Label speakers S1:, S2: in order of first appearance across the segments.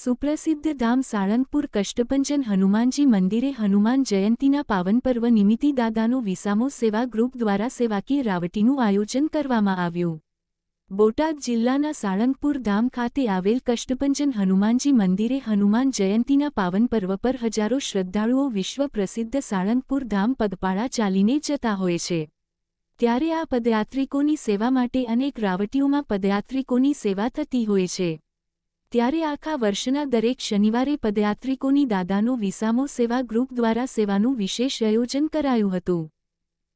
S1: સુપ્રસિદ્ધ ધામ સાળંગપુર કષ્ટભંજન હનુમાનજી મંદિરે હનુમાન જયંતીના પાવન પર્વ નિમિત્તે દાદાનો વિસામો સેવા ગ્રુપ દ્વારા સેવાકીય રાવટીનું આયોજન કરવામાં આવ્યું. બોટાદ જિલ્લાના સાળંગપુર ધામ ખાતે આવેલ કષ્ટભંજન હનુમાનજી મંદિરે હનુમાન જયંતીના પાવન પર્વ પર હજારો શ્રદ્ધાળુઓ વિશ્વ પ્રસિદ્ધ સાળંગપુર ધામ પગપાળા ચાલીને જતા હોય છે. ત્યારે આ પદયાત્રિકોની સેવા માટે અનેક રાવટીઓમાં પદયાત્રિકોની સેવા થતી હોય છે. ત્યારે આખા વર્ષના દરેક શનિવારે પદયાત્રિકોની દાદાનો વિસામો સેવા ગ્રુપ દ્વારા સેવાનું વિશેષ આયોજન કરાયું હતું.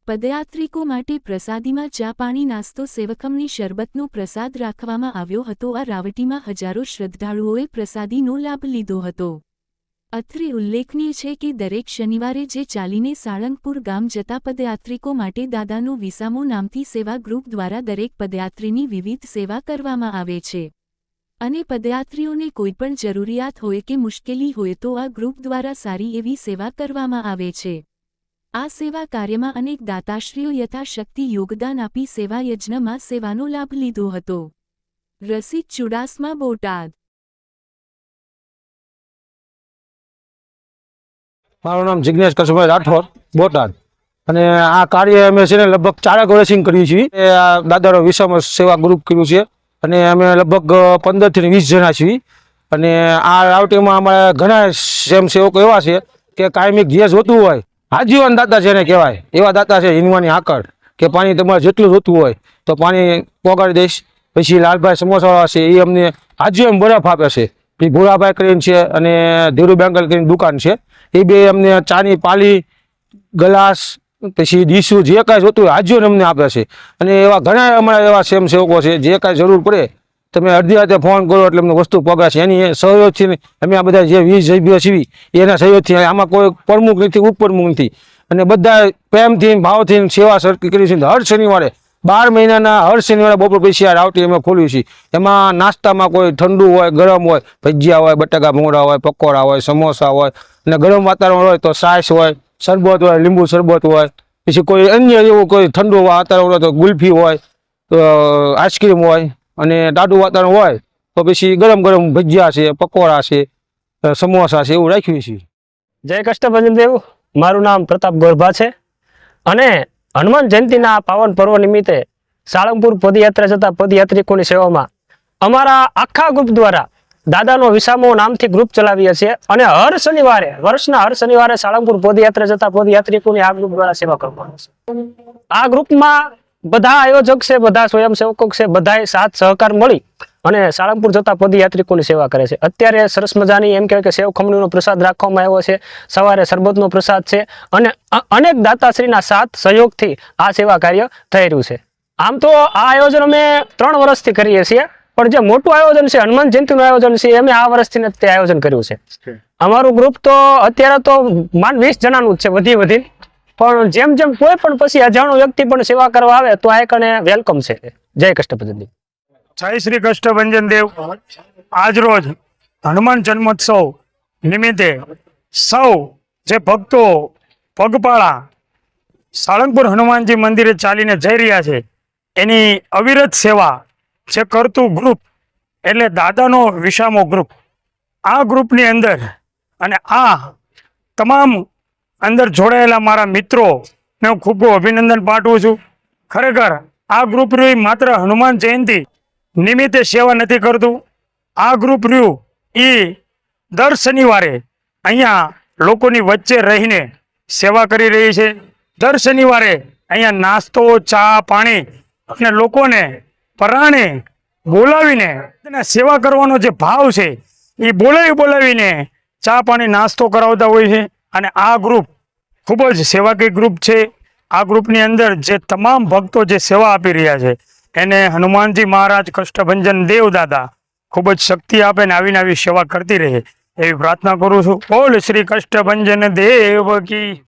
S1: પદયાત્રિકો માટે પ્રસાદીમાં ચા પાણી નાસ્તો સેવકમની શરબતનો પ્રસાદ રાખવામાં આવ્યો હતો. આ રાવટીમાં હજારો શ્રદ્ધાળુઓએ પ્રસાદીનો લાભ લીધો હતો. અત્રે ઉલ્લેખનીય છે કે દરેક શનિવારે જે ચાલીને સાળંગપુર ગામ જતા પદયાત્રિકો માટે દાદાનો વિસામો નામથી સેવા ગ્રુપ દ્વારા દરેક પદયાત્રીની વિવિધ સેવા કરવામાં આવે છે. અને પદયાત્રીઓને કોઈપણ જરૂરિયાત હોય કે મુશ્કેલી હોય તો આ ગ્રુપ દ્વારા સારી એવી સેવા કરવામાં આવે છે. આ સેવા કાર્યમાં અનેક દાતાશ્રીઓ યથાશક્તિ યોગદાન આપી સેવા યજ્ઞમાં સેવાનો લાભ લીધો હતો. રસિક ચુડાસમા બોટાદ.
S2: મારું નામ જિજ્ઞેશ કશુભાઈ રાઠોડ, બોટાદ. અને આ કાર્ય અમે છે ને લગભગ ચારેક વર્ષથી કરીએ છીએ. દાદાનો વિષમ સેવા ગ્રુપ કર્યું છે. અને અમે લગભગ પંદરથી વીસ જણા છીએ. અને આ રાવટીમાં અમારે ઘણા સ્વયંસેવકો એવા છે કે કાયમી જે જોતું હોય, આજીવન દાતા જેને કહેવાય, એવા દાતા છે હિનવાની આકડ કે પાણી તમારે જેટલું જોતું હોય, તો પાણી પોગાડી દઈશ. પછી લાલભાઈ સમોસાવાળા છે, એ અમને આજીવન બરફ આપે છે. પછી ભોળાભાઈ કરીને છે અને ધીરુ બેંગલ કરીને દુકાન છે. એ બે અમને ચાની, પાલી, ગ્લાસ પછી ડીશું જે કાંઈ જોતું હોય આજીવન અમને આપે છે. અને એવા ઘણા અમારા એવા સ્વયંસેવકો છે, જે કાંઈ જરૂર પડે, તમે અડધી રાતે ફોન કરો એટલે અમને વસ્તુ પગાશે એની સહયોગથી અમે આ બધા જે વીસ સભ્યો છીએ, એના સહયોગથી આમાં કોઈ પ્રમુખ નથી ઉપપ્રમુખ નથી. અને બધા પ્રેમથી, ભાવથી સેવા સરખી કરી છે. હર શનિવારે, બાર મહિનાના હર શનિવારે બપોર આ રાવટી અમે ખોલ્યું છે એમાં નાસ્તામાં કોઈ ઠંડુ હોય, ગરમ હોય, ભજીયા હોય, બટાકા ભૂંગળા હોય, પકોડા હોય, સમોસા હોય, અને ગરમ વાતાવરણ હોય તો સાસ હોય, શરબત હોય, લીંબુ શરબત હોય પછી કોઈ અન્ય એવું કોઈ ઠંડુ વાતાવરણ હોય તો ગુલ્ફી હોય, તો આઈસ્ક્રીમ હોય અને ટાઢું વાતાવરણ હોય, તો પછી ગરમ ગરમ ભજીયા છે, પકોડા છે સમોસા છે એવું રાખ્યું છે.
S3: જય કષ્ટભંજન દેવ, મારું નામ પ્રતાપ ગોરભા છે અને હનુમાન જયંતિના પાવન પર્વ નિમિત્તે સાળંગપુર પદયાત્રા જતા પદયાત્રિકોની સેવામાં અમારા આખા ગ્રુપ દ્વારા દાદાનો વિસામો નામથી ગ્રુપ ચલાવીએ છીએ અને હર શનિવારે, વર્ષના હર શનિવારે સાળંગપુર પદયાત્રા જતા પદયાત્રિકોની આ ગ્રુપ દ્વારા સેવા કરવામાં છે. આ ગ્રુપમાં બધા આયોજક છે, બધા સ્વયંસેવકો છે, બધાએ સાથ સહકાર મળી અને સાળંગપુર જતા પદયાત્રિકોની સેવા કરે છે. અત્યારે સરસ મજાની એમ કહેવાય કે સેવ ખમણીનો પ્રસાદ રાખવામાં આવ્યો છે, સવારે શરબતનો પ્રસાદ છે અને અનેક દાતાશ્રીના સાથ સહયોગથી આ સેવા કાર્ય થઈ રહ્યું છે. આમ તો આ આયોજન અમે ત્રણ વર્ષથી કરીએ છીએ. પણ જે મોટું આયોજન છે હનુમાન જયંતિનું આયોજન છે અમે આ વર્ષથી તે આયોજન કર્યું છે. અમારું ગ્રુપ તો અત્યારે તો માન વીસ જણાનું જ છે વધી વધી પણ જેમ જેમ કોઈ પણ પછી અજાણું વ્યક્તિ પણ સેવા કરવા આવે તો આ એક વેલકમ છે. જય કષ્ટપતિ
S4: જય શ્રી કષ્ટભંજન દેવ આજ રોજ હનુમાન જન્મોત્સવ નિમિત્તે સૌ જે ભક્તો પગપાળા સાળંગપુર હનુમાનજી મંદિરે ચાલીને જઈ રહ્યા છે એની અવિરત સેવા જે કરતું ગ્રુપ એટલે દાદાનો વિસામો ગ્રુપ આ ગ્રુપની અંદર અને આ તમામ અંદર જોડાયેલા મારા મિત્રોને હું ખૂબ અભિનંદન પાઠવું છું. ખરેખર આ ગ્રુપ રહ્યું માત્ર હનુમાન જયંતિ નિમિત્તે સેવા નથી કરતું. આ ગ્રુપ રહ્યું એ દર શનિવારે અહીંયા લોકોની વચ્ચે રહીને સેવા કરી રહી છે. દર શનિવારે અહીંયા નાસ્તો, ચા, પાણી અને લોકોને પરાણે બોલાવીને તેના સેવા કરવાનો જે ભાવ છે, એ બોલાવી બોલાવીને ચા પાણી નાસ્તો કરાવતા હોય છે. અને આ ગ્રુપ ખૂબ જ સેવાકીય ગ્રુપ છે. આ ગ્રુપની અંદર જે તમામ ભક્તો જે સેવા આપી રહ્યા છે, એને હનુમાનજી મહારાજ, કષ્ટભંજન દેવદાદા ખૂબ જ શક્તિ આપે ને આવીને આવી સેવા કરતી રહે. એવી પ્રાર્થના કરું છું. બોલ શ્રી કષ્ટભંજન દેવ કી.